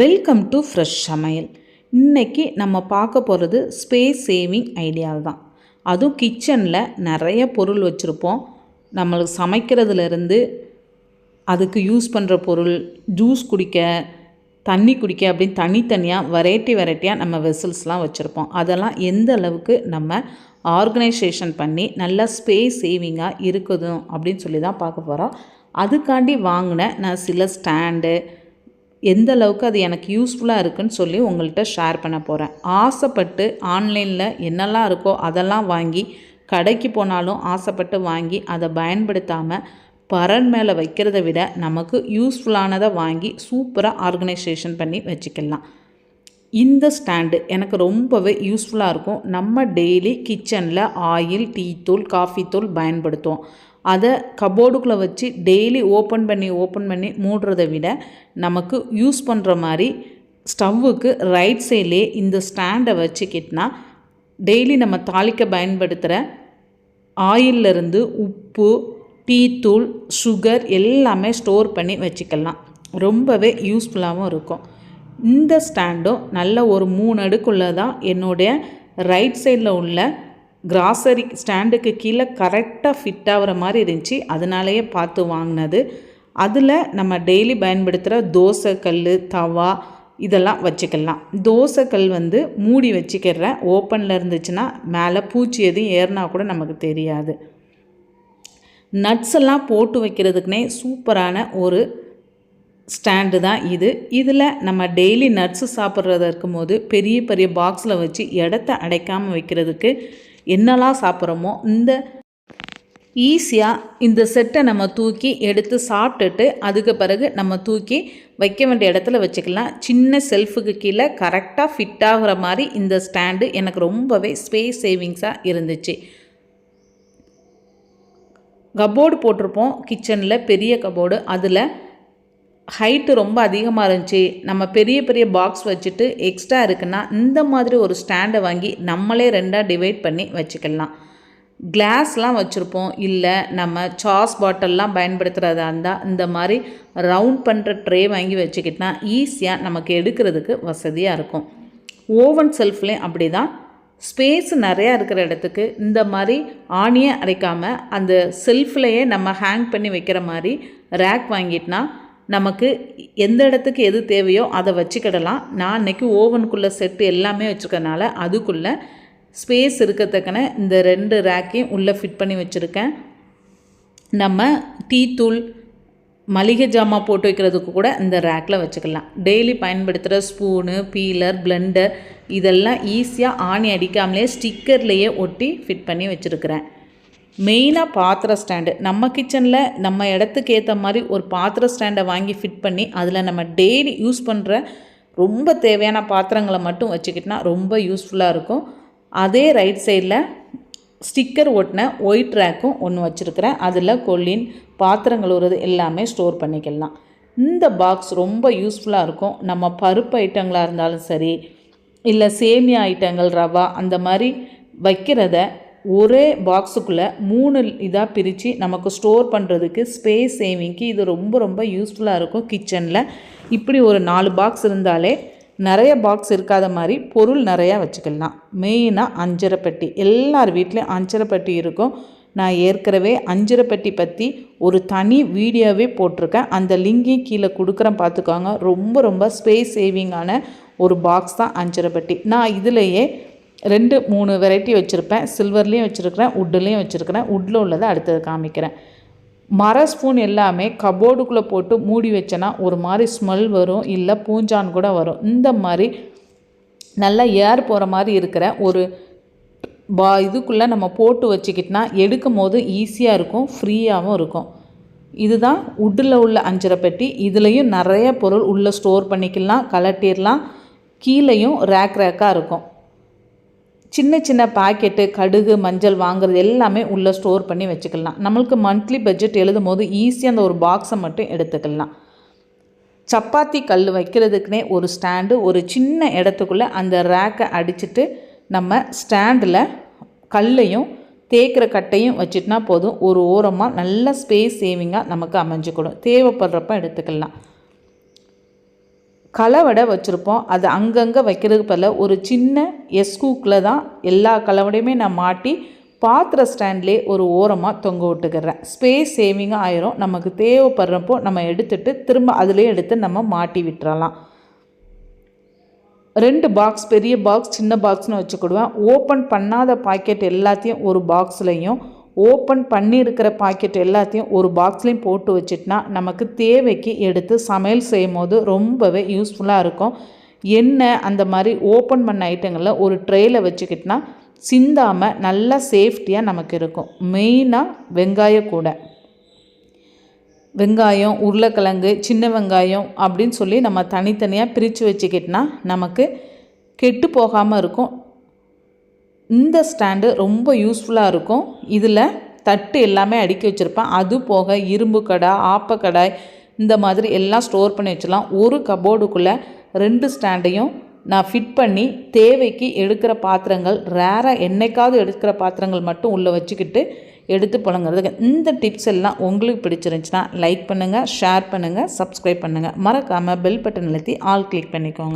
Welcome to fresh சமையல். இன்னைக்கு நம்ம பார்க்க போகிறது ஸ்பேஸ் சேவிங் ஐடியால் தான். அதுவும் கிச்சனில் நிறைய பொருள் வச்சுருப்போம். நம்மளுக்கு சமைக்கிறதுலேருந்து அதுக்கு யூஸ் பண்ணுற பொருள் ஜூஸ் குடிக்க தண்ணி குடிக்க அப்படின்னு தனித்தனியாக வெரைட்டி வெரைட்டியாக நம்ம வெசல்ஸ்லாம் வச்சுருப்போம். அதெல்லாம் எந்த அளவுக்கு நம்ம ஆர்கனைசேஷன் பண்ணி நல்லா ஸ்பேஸ் சேவிங்காக இருக்குது அப்படின்னு சொல்லி தான் பார்க்க போகிறோம் அதுக்காண்டி வாங்கின நான் சில ஸ்டாண்டு எந்த அளவுக்கு அது எனக்கு யூஸ்ஃபுல்லாக இருக்குன்னு சொல்லி உங்கள்கிட்ட ஷேர் பண்ண போகிறேன் ஆசைப்பட்டு ஆன்லைனில் என்னெல்லாம் இருக்கோ அதெல்லாம் வாங்கி கடைக்கு போனாலும் ஆசைப்பட்டு வாங்கி அதை பயன்படுத்தாமல் பரன் மேலே வைக்கிறத விட நமக்கு யூஸ்ஃபுல்லானதை வாங்கி சூப்பராக ஆர்கனைசேஷன் பண்ணி வச்சுக்கலாம். இந்த ஸ்டாண்டு எனக்கு ரொம்பவே யூஸ்ஃபுல்லாக இருக்கும். நம்ம டெய்லி கிச்சனில் ஆயில் டீ தூள் காஃபி தூள் பயன்படுத்துவோம். அதை கபோர்டுக்குள்ளே வச்சு டெய்லி ஓப்பன் பண்ணி ஓப்பன் பண்ணி மூடுறதை விட நமக்கு யூஸ் பண்ணுற மாதிரி ஸ்டவ்வுக்கு ரைட் சைட்லேயே இந்த ஸ்டாண்டை வச்சுக்கிட்டனா டெய்லி நம்ம தாளிக்க பயன்படுத்துகிற ஆயிலிருந்து உப்பு டீத்தூள் சுகர் எல்லாமே ஸ்டோர் பண்ணி வச்சுக்கலாம். ரொம்பவே யூஸ்ஃபுல்லாகவும் இருக்கும். இந்த ஸ்டாண்டும் நல்ல ஒரு மூணு அடுக்குள்ளே தான் என்னுடைய ரைட் சைடில் உள்ள கிராசரி ஸ்டாண்டுக்கு கீழே கரெக்டாக ஃபிட் ஆகிற மாதிரி இருந்துச்சு. அதனாலேயே பார்த்து வாங்கினது. அதில் நம்ம டெய்லி பயன்படுத்துகிற தோசை கல் தவா இதெல்லாம் வச்சுக்கலாம். தோசை கல் வந்து மூடி வச்சுக்கிறேன். ஓப்பனில் இருந்துச்சுன்னா மேலே பூச்சி எதுவும் ஏறினா கூட நமக்கு தெரியாது. நட்ஸ் எல்லாம் போட்டு வைக்கிறதுக்குனே சூப்பரான ஒரு ஸ்டாண்டு தான் இது. இதில் நம்ம டெய்லி நட்ஸு சாப்பிட்றதா இருக்கும்போது பெரிய பெரிய பாக்ஸில் வச்சு இடத்த அடைக்காமல் வைக்கிறதுக்கு என்னெல்லாம் சாப்பிட்றோமோ இந்த ஈஸியாக இந்த செட்டை நம்ம தூக்கி எடுத்து சாப்பிட்டுட்டு அதுக்கு பிறகு நம்ம தூக்கி வைக்க வேண்டிய இடத்துல வச்சுக்கலாம். சின்ன செல்ஃபுக்கு கீழே கரெக்டாக ஃபிட் ஆகிற மாதிரி இந்த ஸ்டாண்டு எனக்கு ரொம்பவே ஸ்பேஸ் சேவிங்ஸாக இருந்துச்சு. கபோர்டு போட்டிருப்போம். கிச்சனில் பெரிய கபோர்டு அதில் ஹைட்டு ரொம்ப அதிகமாக இருந்துச்சு. நம்ம பெரிய பெரிய பாக்ஸ் வச்சுட்டு எக்ஸ்ட்ரா இருக்குன்னா இந்த மாதிரி ஒரு ஸ்டாண்டை வாங்கி நம்மளே ரெண்டாக டிவைட் பண்ணி வச்சுக்கலாம். கிளாஸ்லாம் வச்சுருப்போம். இல்லை நம்ம சாஸ் பாட்டில்லாம் பயன்படுத்துகிறதா இருந்தால் இந்த மாதிரி ரவுண்ட் பண்ணுற ட்ரே வாங்கி வச்சுக்கிட்டா ஈஸியாக நமக்கு எடுக்கிறதுக்கு வசதியாக இருக்கும். ஓவன் செல்ஃப்லேயும் அப்படி தான் ஸ்பேஸ் நிறையா இருக்கிற இடத்துக்கு இந்த மாதிரி ஆணியை அரைக்காமல் அந்த செல்ஃப்லேயே நம்ம ஹேங் பண்ணி வைக்கிற மாதிரி ரேக் வாங்கிட்டனா நமக்கு எந்த இடத்துக்கு எது தேவையோ அதை வச்சுக்கிடலாம். நான் இன்றைக்கி ஓவனுக்குள்ளே செட்டு எல்லாமே வச்சுருக்கனால அதுக்குள்ளே ஸ்பேஸ் இருக்கத்தக்கன இந்த ரெண்டு ரேக்கையும் உள்ளே ஃபிட் பண்ணி வச்சுருக்கேன். நம்ம டீ தூள் மளிகை ஜாமான் போட்டு வைக்கிறதுக்கு கூட இந்த ரேக்கில் வச்சுக்கலாம். டெய்லி பயன்படுத்துகிற ஸ்பூனு பீலர் பிளெண்டர் இதெல்லாம் ஈஸியாக ஆணி அடிக்காமலே ஸ்டிக்கர்லேயே ஒட்டி ஃபிட் பண்ணி வச்சுருக்கிறேன். மெயினாக பாத்திர ஸ்டாண்டு நம்ம கிச்சனில் நம்ம இடத்துக்கு ஏற்ற மாதிரி ஒரு பாத்திர ஸ்டாண்டை வாங்கி ஃபிட் பண்ணி அதில் நம்ம டெய்லி யூஸ் பண்ணுற ரொம்ப தேவையான பாத்திரங்களை மட்டும் வச்சுக்கிட்டோன்னா ரொம்ப யூஸ்ஃபுல்லாக இருக்கும். அதே ரைட் சைடில் ஸ்டிக்கர் ஒட்டின ஒயிட் ரேக்கும் ஒன்று வச்சுருக்கிறேன். அதில் கொல்லின் பாத்திரங்கள் உறது எல்லாமே ஸ்டோர் பண்ணிக்கலாம். இந்த பாக்ஸ் ரொம்ப யூஸ்ஃபுல்லாக இருக்கும். நம்ம பருப்பு ஐட்டங்களாக இருந்தாலும் சரி இல்லை சேமியா ஐட்டங்கள் ரவா அந்த மாதிரி வைக்கிறத ஒரே பாக்ஸுக்குள்ளே மூணு இதாக பிரித்து நமக்கு ஸ்டோர் பண்ணுறதுக்கு ஸ்பேஸ் சேவிங்க்கு இது ரொம்ப ரொம்ப யூஸ்ஃபுல்லாக இருக்கும் கிச்சனில் இப்படி ஒரு நாலு பாக்ஸ் இருந்தாலே நிறைய பாக்ஸ் இருக்காத மாதிரி பொருள் நிறையா வச்சுக்கலாம். மெயினாக அஞ்சரை பெட்டி எல்லார் வீட்லேயும் அஞ்சரை பெட்டி இருக்கும். நான் ஏற்கனவே அஞ்சரை பெட்டி பற்றி ஒரு தனி வீடியோவே போட்டிருக்கேன். அந்த லிங்கையும் கீழே கொடுக்குறேன் பார்த்துக்கோங்க. ரொம்ப ரொம்ப ஸ்பேஸ் சேவிங்கான ஒரு பாக்ஸ் தான் அஞ்சரை பெட்டி நான் இதிலையே ரெண்டு மூணு வெரைட்டி வச்சுருப்பேன். சில்வர்லேயும் வச்சுருக்கிறேன் உட்டுலேயும் வச்சுருக்கிறேன். உட்டில் உள்ளதை அடுத்தது காமிக்கிறேன். மர ஸ்பூன் எல்லாமே கபோர்டுக்குள்ளே போட்டு மூடி வச்சேன்னா ஒரு மாதிரி ஸ்மெல் வரும் இல்லை பூஞ்சான் கூட வரும். இந்த மாதிரி நல்லா ஏர் போகிற மாதிரி இருக்கிற ஒரு பா இதுக்குள்ளே நம்ம போட்டு வச்சுக்கிட்டோன்னா எடுக்கும் போது ஈஸியாக இருக்கும் ஃப்ரீயாகவும் இருக்கும். இதுதான் உட்டில் உள்ள அஞ்சரை பெட்டி. இதுலேயும் நிறைய பொருள் உள்ளே ஸ்டோர் பண்ணிக்கலாம் கலட்டிடலாம். கீழேயும் ரேக் ரேக்காக இருக்கும். சின்ன சின்ன பாக்கெட்டு கடுகு மஞ்சள் வாங்குறது எல்லாமே உள்ளே ஸ்டோர் பண்ணி வச்சுக்கலாம். நம்மளுக்கு மந்த்லி பட்ஜெட் எழுதும் போது ஈஸியாக அந்த ஒரு பாக்ஸை மட்டும் எடுத்துக்கலாம். சப்பாத்தி கல் வைக்கிறதுக்குனே ஒரு ஸ்டாண்டு ஒரு சின்ன இடத்துக்குள்ளே அந்த ரேக்கை அடிச்சுட்டு நம்ம ஸ்டாண்டில் கல்லையும் தேய்க்கிற கட்டையும் வச்சுட்டுனா போதும். ஒரு ஓரமாக நல்ல ஸ்பேஸ் சேவிங்காக நமக்கு அமைஞ்சுக்கணும். தேவைப்படுறப்ப எடுத்துக்கலாம். கலவடை வச்சுருப்போம். அது அங்கங்கே வைக்கிறதுக்கு பதில் ஒரு சின்ன எஸ்கூக்கில் தான் எல்லா கலவடையுமே நான் மாட்டி பாத்திர ஸ்டாண்ட்லேயே ஒரு ஓரமாக தொங்க விட்டுக்கிறேன். ஸ்பேஸ் சேவிங்காக ஆயிரும். நமக்கு தேவைப்படுறப்போ நம்ம எடுத்துட்டு திரும்ப அதிலே எடுத்து நம்ம மாட்டி விட்டுறலாம். ரெண்டு பாக்ஸ் பெரிய பாக்ஸ் சின்ன பாக்ஸ்னு வச்சுக்கிடுவேன். ஓப்பன் பண்ணாத பாக்கெட் எல்லாத்தையும் ஒரு பாக்ஸ்லேயும் ஓப்பன் பண்ணியிருக்கிற பாக்கெட் எல்லாத்தையும் ஒரு பாக்ஸ்லேயும் போட்டு வச்சிட்டனா நமக்கு தேவைக்கு எடுத்து சமையல் செய்யும் போது ரொம்பவே யூஸ்ஃபுல்லாக இருக்கும். எண்ணெய் அந்த மாதிரி ஓப்பன் பண்ண ஐட்டங்களில் ஒரு ட்ரேயில் வச்சுக்கிட்டுனா சிந்தாமல் நல்லா சேஃப்டியாக நமக்கு இருக்கும். மெயினாக வெங்காய கூடை. வெங்காயம் உருளைக்கிழங்கு சின்ன வெங்காயம் அப்படின்னு சொல்லி நம்ம தனித்தனியாக பிரித்து வச்சுக்கிட்டோன்னா நமக்கு கெட்டு போகாமல் இருக்கும். இந்த ஸ்டாண்டு ரொம்ப யூஸ்ஃபுல்லாக இருக்கும். இதில் தட்டு எல்லாமே அடுக்கி வச்சுருப்பேன். அது போக இரும்பு கடை ஆப்பக்கடாய் இந்த மாதிரி எல்லாம் ஸ்டோர் பண்ணி வச்சிடலாம். ஒரு கபோர்டுக்குள்ளே ரெண்டு ஸ்டாண்டையும் நான் ஃபிட் பண்ணி தேவைக்கு எடுக்கிற பாத்திரங்கள் ரேராக என்னைக்காவது எடுக்கிற பாத்திரங்கள் மட்டும் உள்ளே வச்சுக்கிட்டு எடுத்து புழங்குறதுக்கு இந்த டிப்ஸ் எல்லாம் உங்களுக்கு பிடிச்சிருந்துச்சுன்னா லைக் பண்ணுங்கள் ஷேர் பண்ணுங்கள் சப்ஸ்கிரைப் பண்ணுங்கள் மறக்காமல் பெல் பட்டன் அழுத்தி ஆல் கிளிக் பண்ணிக்கோங்க.